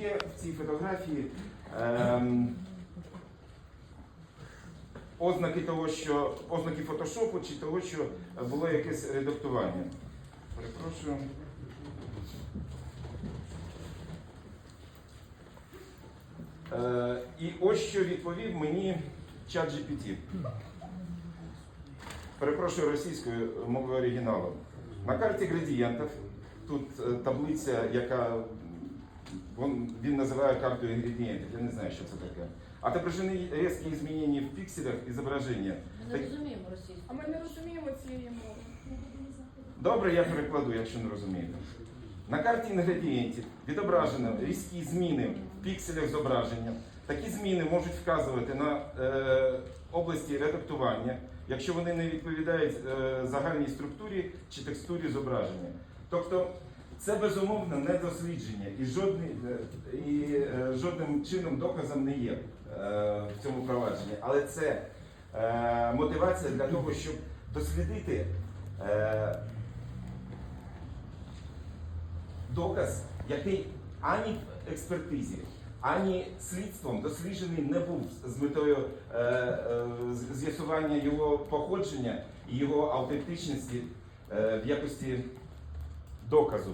є в цій фотографії ем, ознаки того, що ознаки фотошопу чи того, що було якесь редактування. Перепрошую. Е, і ось що відповів мені чат GPT. Перепрошую російською мовою оригіналу. На карті градієнтів тут е, таблиця, яка він, він називає картою інгредієнтів. Я не знаю, що це таке. Отображені різкі змінення в пікселях і зображення. Ми не розуміємо російську. А ми не розуміємо цієї мови. Добре, я перекладу, якщо не розумієте. На карті інгредієнтів відображено різкі зміни в пікселях зображення. Такі зміни можуть вказувати на е, області редактування, якщо вони не відповідають е, загальній структурі чи текстурі зображення. Тобто це безумовно не дослідження і, жодний, е, і е, жодним чином доказом не є е, в цьому провадженні. Але це мотивація для того, щоб дослідити. Доказ, який ані в експертизі, ані слідством досліджений не був з метою з'ясування його походження і його автентичності в якості доказу.